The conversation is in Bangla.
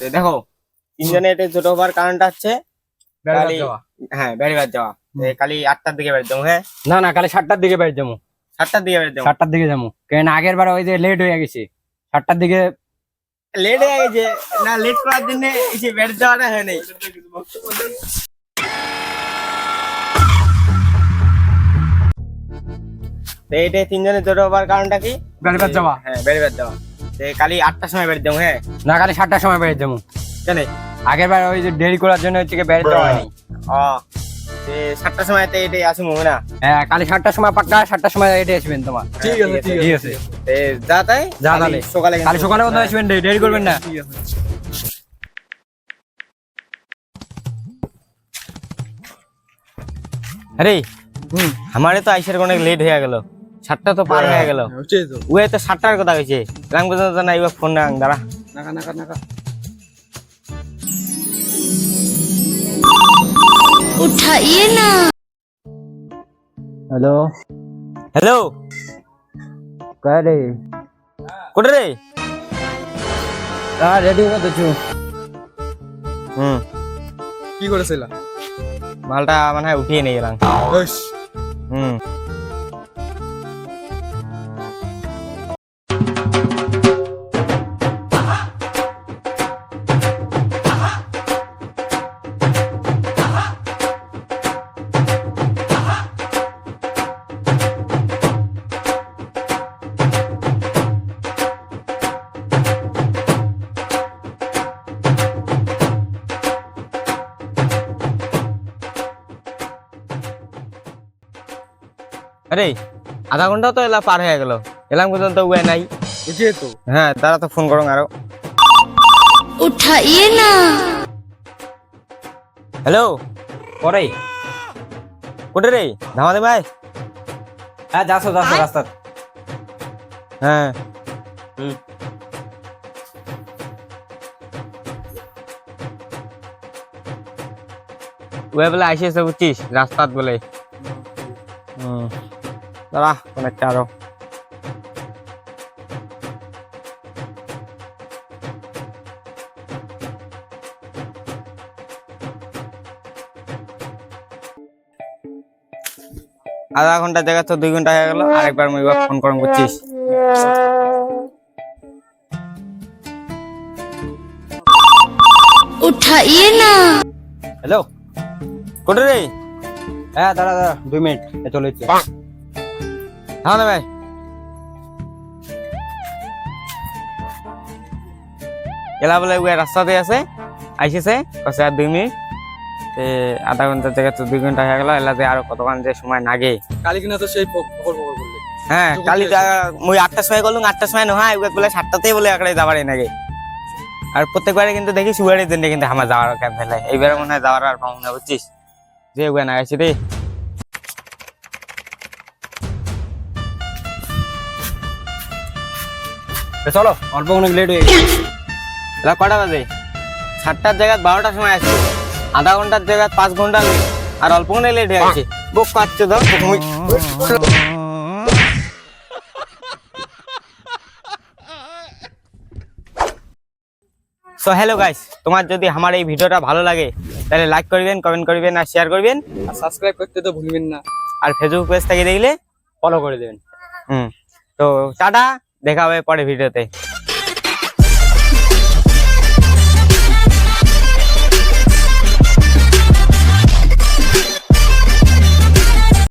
দেখো এটা ছোট হবার কারণটা হচ্ছে বেড়াতে কালি- যাওয়া। হ্যাঁ বেড়িবার যাওয়া। কালি আটটার দিকে বেড়ে যাব হ্যাঁ? না না কালে সাতটার দিকে বেড়ে যাব সাতটার দিকে বেড়ে যাব সাতটার দিকে যাব কেন আগের বার ওই যে লেট হয়ে গেছে। সাতটার দিকে লেট হয়ে গেছে। না লেট করার জন্য এসে বেড়ে যাওয়াটা হয় নাই। তো এইটা তিনজনে ছোট হবার কারণটা কি? বেড়াতে যাওয়া। হ্যাঁ বেড়িবার যাওয়া। কালি আটটার সময় বেড়ে যাব হ্যাঁ? না কালে সাতটার সময় বেড়ে যাব জানে আগের বার ওই যে দেরি করার জন্য হচ্ছে কি বেড়ে যাওয়া হয়নি। ও সাতটার সময় এটাই আসি মনে না? হ্যাঁ কালে সাতটার সময় পাক্কা সাতটার সময় এটা আসবেন তোমার। ঠিক আছে, ঠিক আছে যা তাই? যা তাহলে। সকালে কালে সকালে মতো আসবেন দেরি করবেন না। আরে আমারে তো আইসার অনেক লেট হয়ে গেল। সাতটা তো পার হয়ে গেল। হ্যাঁ, ওয়ে তো। সাতটার কথা হয়েছে রাম কথা না এবার ফোন রাং দাঁড়া। নাকা নাকা নাকা। উঠাইয়ে না। হ্যালো। হ্যালো। কয় রে? কোটে রে? আর রেডি হয়ে তো হুম। কি করেছিলা? মালটা মানে উঠিয়ে নিয়ে গেলাম। হুম। আরে আধা ঘণ্টা তো এলা পার হয়ে গেল। এলাম পর্যন্ত উয়ে নাই। বুঝিয়ে তো হ্যাঁ তারা তো ফোন করং আরও। উঠাইয়ে না। হ্যালো? পরে। কোটে রে ধামাদে ভাই। হ্যাঁ যাসো যাসো রাস্তা হ্যাঁ। হুম। ওয়ে বলে আইসিস বুঝছিস রাস্তাত বলে। হুম। দাঁড়া অনেকটা আরও। আধা ঘণ্টা জায়গা তো দুই ঘণ্টা হয়ে গেল আরেকবার মুই ফোন করম করছিস। উঠাইয়ে না। হ্যালো কোটে রে? হ্যাঁ দাঁড়া দাঁড়া দুই মিনিট চলে হ্যাঁ না ভাই। এলা বলে ওই রাস্তাতে আছে আইসেছে কসে আর দুই মিনিট। আধা ঘণ্টা থেকে তো দুই ঘণ্টা হয়ে গেল এলাতে আরও কতক্ষণ যে সময় নাগে কালি কিনা তো সেই হ্যাঁ কালি। মুই আটটার সময় করলুম আটটার সময় নয় ওই বলে সাতটাতেই বলে একড়ে যাবারই নাগে। আর প্রত্যেকবারে কিন্তু দেখি সুগারের জন্য কিন্তু আমার যাওয়ার ক্যান্সেল হয় এইবারে মনে হয় যাওয়ার আর পাবো না বুঝছিস? যে ওগুলো না গেছি রে চলো অল্প অনেক লেট হয়ে গেছে। এলা কটা বাজে? সাতটার জায়গায় বারোটার সময় আসছে। আধা ঘণ্টার জায়গায় পাঁচ ঘণ্টা। আর অল্প ঘন্টায় লেট হয়ে গেছে। বুক পাচ্ছে ধর সো হ্যালো গাইস তোমার যদি আমার এই ভিডিওটা ভালো লাগে তাহলে লাইক করবেন কমেন্ট করবেন আর শেয়ার করবেন। আর সাবস্ক্রাইব করতে তো ভুলবেন না। আর ফেসবুক পেজ থেকে দেখলে ফলো করে দেবেন। হুম। তো টাটা। দেখা হবে পরে ভিডিওতে